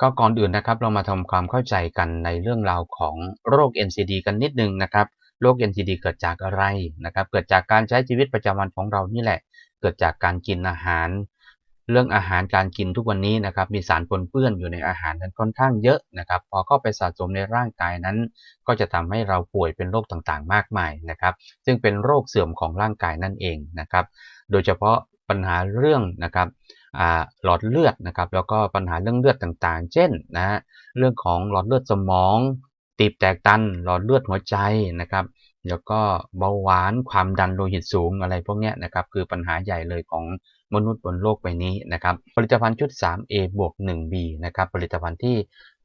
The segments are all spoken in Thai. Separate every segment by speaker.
Speaker 1: ก็ก่อนอื่นนะครับเรามาทำความเข้าใจกันในเรื่องราวของโรค NCD กันนิดนึงนะครับโรค NCD เกิดจากอะไรนะครับ เกิดจากการใช้ชีวิตประจำวันของเรานี่แหละ เกิดจากการกินอาหาร เรื่องอาหารการกินทุกวันนี้นะครับ มีสารปนเปื้อนอยู่ในอาหารนั้นค่อนข้างเยอะนะครับ พอเข้าไปสะสมในร่างกายนั้น ก็จะทำให้เราป่วยเป็นโรคต่างๆ มากมายนะครับ ซึ่งเป็นโรคเสื่อมของร่างกายนั่นเองนะครับ โดยเฉพาะปัญหาเรื่องนะครับ หลอดเลือดนะครับแล้วก็ปัญหาเรื่องเลือดต่างๆ เช่นนะฮะเรื่องของหลอดเลือดสมอง ตีบแตกตันหลอดเลือดหัวใจนะครับแล้วก็เบาหวานความดันโลหิตสูงอะไรพวกนี้นะครับคือปัญหาใหญ่เลยของมนุษย์บนโลกใบนี้นะครับผลิตภัณฑ์ชุด 3A บวก 1B นะครับผลิตภัณฑ์ที่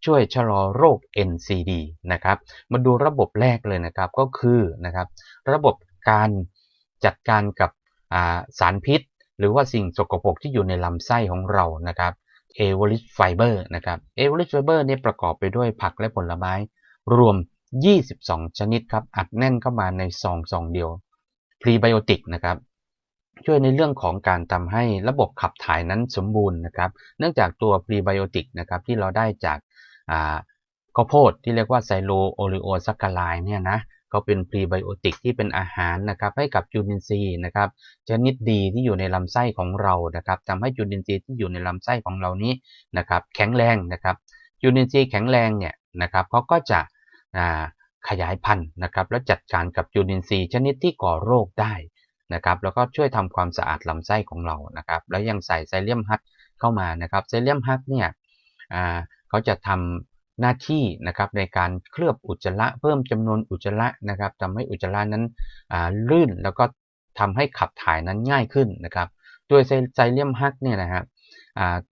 Speaker 1: ช่วยชะลอโรค NCD นะครับมาดูระบบแรกเลยนะครับก็คือนะครับระบบการจัดการกับสารพิษ หรือว่าสิ่งสกปรกที่อยู่ในลำไส้ของเรานะครับเอเวอริสไฟเบอร์นะครับเอเวอริสไฟเบอร์นี่ประกอบไปด้วยผักและผลไม้ รวม 22 ชนิดครับอัดแน่นเข้ามาในซองซองเดียวพรีไบโอติกนะครับช่วยในเรื่องของการทำให้ระบบขับถ่ายนั้นสมบูรณ์นะครับ เนื่องจากตัวพรีไบโอติกนะครับที่เราได้จากข้าวโพดที่เรียกว่าไซโลโอลิโอซักคาไลเนี่ยนะ ก็เป็นพรีไบโอติกที่เป็นอาหารนะครับให้กับจุลินทรีย์นะครับชนิดดีที่อยู่ในลำไส้ของเรานะครับทำให้จุลินทรีย์ที่อยู่ในลำไส้ของเรานี้นะครับแข็งแรงนะครับจุลินทรีย์แข็งแรงเนี่ยนะครับเขาก็จะขยายพันธุ์นะครับแล้วจัดการกับจุลินทรีย์ชนิดที่ก่อโรคได้นะครับแล้วก็ช่วยทำความสะอาดลำไส้ของเรานะครับแล้วยังใส่ไซเลียมฮัตเข้ามานะครับไซเลียมฮัตเนี่ยเขาจะทำ หน้าที่นะครับในการเคลือบอุจจาระเพิ่มจำนวนอุจจาระนะครับทำให้อุจจาระนั้นลื่นแล้วก็ทำให้ขับถ่ายนั้นง่ายขึ้นนะครับด้วยไซเลียมฮักเนี่ยนะครับ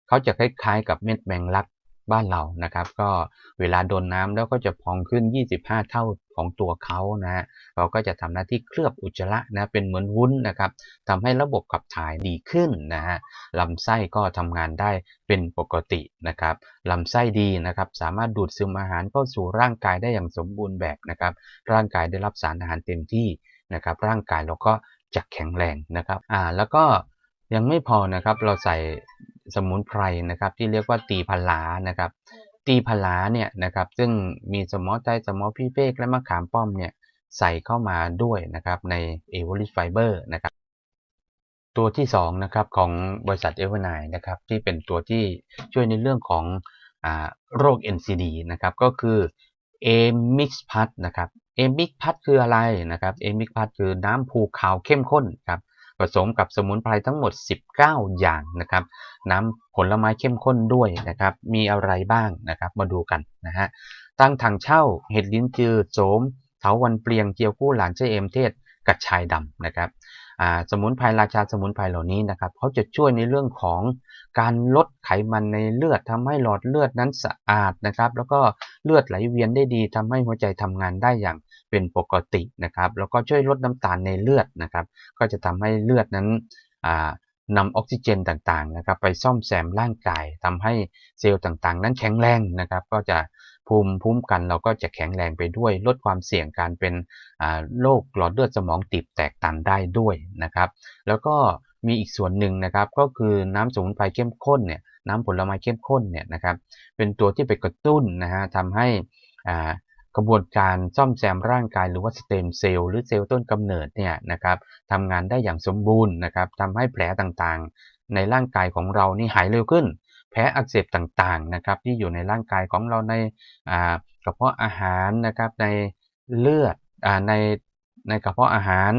Speaker 1: เขาจะคล้ายๆ กับเม็ดแมงลักบ้านเรานะครับ ก็เวลาโดนน้ำแล้วก็จะพองขึ้น 25 เท่า ของตัวเขานะฮะเราก็จะทำหน้าที่เคลือบอุจจาระนะเป็นเหมือนวุ้นนะครับทำให้ระบบขับถ่ายดีขึ้นนะฮะลำไส้ก็ทำงานได้เป็นปกตินะครับลำไส้ดีนะครับสามารถดูดซึมอาหารเข้าสู่ร่างกายได้อย่างสมบูรณ์แบบนะครับร่างกายได้รับสารอาหารเต็มที่นะครับร่างกายเราก็จะแข็งแรงนะครับอ่าแล้วก็ยังไม่พอนะครับเราใส่สมุนไพรนะครับที่เรียกว่าตีพลานะครับ ตีพลาเนี่ยนะครับซึ่งมีสมอใจสมอพี่เฟกและมะขามป้อมเนี่ยใส่เข้ามาด้วยนะครับในเอเวอร์ลิสไฟเบอร์นะครับตัวที่2นะครับของบริษัทเอเวอร์ไนนะครับที่เป็นตัวที่ช่วยในเรื่องของโรค NCD นะครับก็คือเอมิกพัทนะครับเอมิกพัทคืออะไรนะครับเอมิกพัทคือน้ำผูขาวเข้มข้นครับ ผสมกับสมุนไพรทั้งหมด 19 อย่างนะครับ น้ำผลไม้เข้มข้นด้วยนะครับ มีอะไรบ้างนะครับ มาดูกันนะฮะ ตั้งถังเช่า เห็ดลิ้นจือโสมเถาวันเปลียงเจียวกู้หลานเจเอมเทศกระชายดำนะครับสมุนไพรราชาสมุนไพรเหล่านี้นะครับเขาจะช่วยในเรื่องของการลดไขมันในเลือดทำให้หลอดเลือดนั้นสะอาดนะครับ แล้วก็เลือดไหลเวียนได้ดีทำให้หัวใจทำงานได้อย่าง เป็นปกตินะครับแล้วก็ช่วยลดน้ำตาลในเลือดนะครับ ก็จะทำให้เลือดนั้นนำออกซิเจนต่างๆนะครับไปซ่อมแซมร่างกายทำให้เซลล์ต่างๆ นั้นแข็งแรงนะครับ ก็จะภูมิภูมิกันเราก็จะแข็งแรงไปด้วย ลดความเสี่ยงการเป็นโรคหลอดเลือดสมองตีบแตกตันได้ด้วยนะครับ แล้วก็มีอีกส่วนหนึ่งนะครับก็คือน้ำสมุนไพรเข้มข้นเนี่ยน้ำผลไม้เข้มข้นเนี่ยนะครับเป็นตัวที่ไปกระตุ้นนะฮะทำให้ กระบวนการซ่อมแซมร่างกายหรือว่าสเต็มเซลล์หรือเซลล์ต้นกำเนิดเนี่ยนะครับทำงานได้อย่างสมบูรณ์นะครับทำให้แผลต่างๆ ในร่างกายของเรานี่หายเร็วขึ้น แผลอักเสบต่างๆนะครับที่อยู่ในร่างกายของเราในกระเพาะอาหารนะครับในเลือดในในกระเพาะอาหาร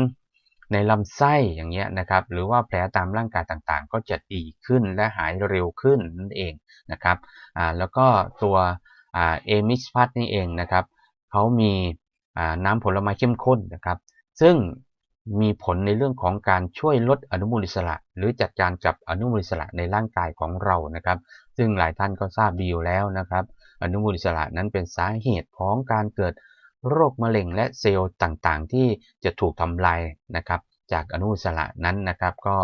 Speaker 1: ในลำไส้อย่างเงี้ยนะครับหรือว่าแผลตามร่างกายต่างๆ ก็จะดีขึ้นและหายเร็วขึ้นนั่นเองนะครับแล้วก็ตัวเอมิสพัทนี่เองนะครับ เขามีน้ำผลไม้เข้มข้นนะครับ ซึ่งมีผลในเรื่องของการช่วยลดอนุมูลอิสระ หรือจัดการกับอนุมูลอิสระในร่างกายของเรานะครับ ซึ่งหลายท่านก็ทราบดีอยู่แล้วนะครับ อนุมูลอิสระนั้นเป็นสาเหตุของการเกิดโรคมะเร็งและเซลล์ต่างๆ ที่จะถูกทำลายนะครับ จากอนุมูลอิสระนั้นนะครับ ก็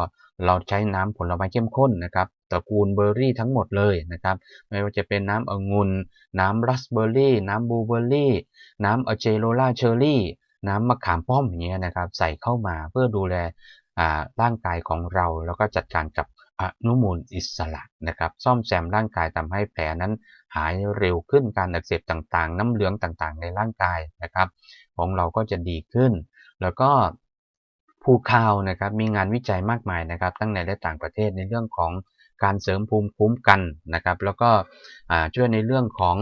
Speaker 1: เราใช้น้ำผลไม้เข้มข้นนะครับ ตระกูลเบอร์รี่ทั้งหมดเลยนะครับไม่ว่าจะเป็นน้ำองุ่นน้ำรัสเบอร์รี่น้ำบลูเบอร์รี่ น้ำอเจโรล่าเชอร์รี่ น้ำมะขามป้อมอย่างเงี้ยนะครับใส่เข้ามาเพื่อดูแลร่างกายของเรา แล้วก็จัดการกับอนุมูลอิสระนะครับซ่อมแซมร่างกายทำให้แผลนั้นหายเร็วขึ้นการอักเสบต่างๆ น้ำเหลืองต่างๆ ในร่างกายนะครับของเราก็จะดีขึ้น แล้วก็ภูคาวนะครับมีงานวิจัยมากมายนะครับทั้งในและต่างประเทศในเรื่องของ การเสริมภูมิคุ้มกันนะครับ แล้วก็ช่วยในเรื่องของ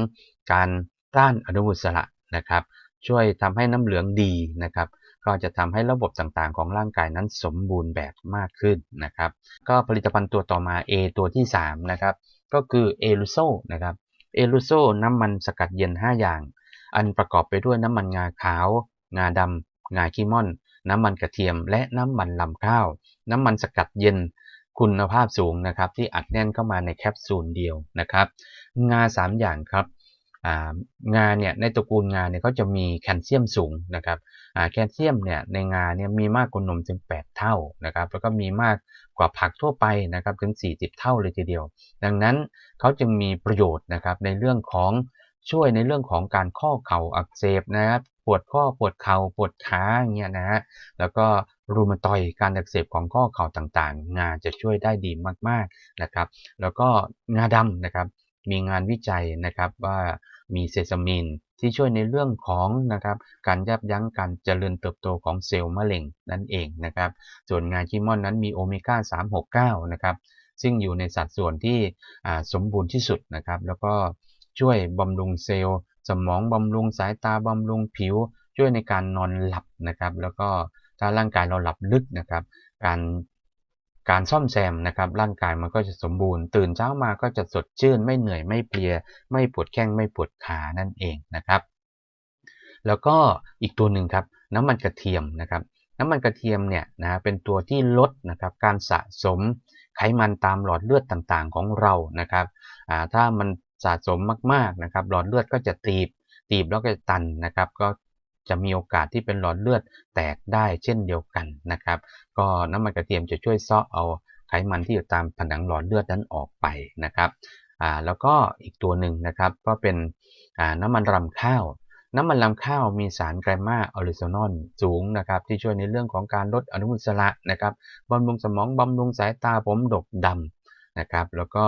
Speaker 1: การต้านอนุมูลอิสระนะครับ ช่วยทำให้น้ำเหลืองดีนะครับ ก็จะทำให้ระบบต่างๆ ของร่างกายนั้นสมบูรณ์แบบมากขึ้นนะครับ ก็ผลิตภัณฑ์ตัวต่อมา A ตัวที่3นะครับก็คือเอลูโซนะครับเอลูโซน้ำมันสกัดเย็น 5 อย่าง อันประกอบไปด้วยน้ำมันงาขาว งาดำงาขี้ม่อน น้ำมันกระเทียม และน้ำมันลำข้าว น้ำมันสกัดเย็น คุณภาพสูงนะครับที่อัดแน่นเข้ามาในแคปซูลเดียวนะครับ งา 3 อย่างครับงาเนี่ยในตระกูลงาเนี่ยก็จะมีแคลเซียมสูงนะครับแคลเซียมเนี่ยในงาเนี่ยมีมากกว่านมถึง 8 เท่านะครับแล้วก็มีมากกว่าผักทั่วไปนะครับถึง 40 เท่าเลยทีเดียว ดังนั้นเขาจึงมีประโยชน์นะครับในเรื่องของช่วยในเรื่องของการข้อเข่าอักเสบนะครับปวดข้อปวดเข่าปวดขาอย่างเงี้ยนะฮะแล้วก็ รูมาตอยการอักเสบของข้อเข่าต่างๆ งาจะช่วยได้ดีมากๆนะครับ แล้วก็งาดำนะครับมีงานวิจัยนะครับว่ามีเซซามินที่ช่วยในเรื่องของนะครับการยับยั้งการเจริญเติบโตของเซลล์มะเร็งนั่นเองนะครับ ส่วนงาคิมอนนั้นมีโอเมก้า 369 นะครับ ซึ่งอยู่ในสัดส่วนที่สมบูรณ์ที่สุดนะครับ แล้วก็ช่วยบำรุงเซลล์ สมองบำรุงสายตาบำรุงผิว ช่วยในการนอนหลับนะครับ แล้วก็ ถ้าร่างกายเราหลับลึกนะครับ การการซ่อมแซมนะครับ ร่างกายมันก็จะสมบูรณ์ ตื่นเช้ามาก็จะสดชื่น ไม่เหนื่อยไม่เพลีย ไม่ปวดแข้งไม่ปวดขานั่นเองนะครับ แล้วก็อีกตัวหนึ่งครับ น้ำมันกระเทียมนะครับ น้ำมันกระเทียมเนี่ยนะเป็นตัวที่ลดนะครับ การสะสมไขมันตามหลอดเลือดต่างๆของเรานะครับถ้ามันสะสมมากๆนะครับ หลอดเลือดก็จะตีบตีบแล้วก็จะตันนะครับ ก็ จะมีโอกาสที่เป็นหลอดเลือดแตกได้เช่นเดียวกันนะครับ ก็น้ำมันกระเทียมจะช่วยซ้อเอาไขมันที่อยู่ตามผนังหลอดเลือดนั้นออกไปนะครับอ่าแล้วก็อีกตัวหนึ่งนะครับก็เป็นอ่าน้ำมันรำข้าว น้ำมันลำข้าวมีสารไกรมาออริโซนอลสูงนะครับที่ช่วยในเรื่องของการลดอนุมูลอิสระนะครับบำรุงสมองบำรุงสายตาผมดกดำ นะครับแล้วก็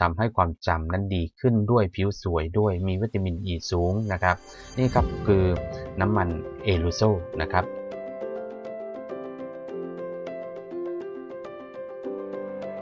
Speaker 1: ทำให้ความจำนั้นดีขึ้นด้วยผิวสวยด้วยมีวิตามินอ e ีสูงนะครับ นี่ครับคือน้ำมันเอลูโซนะครับ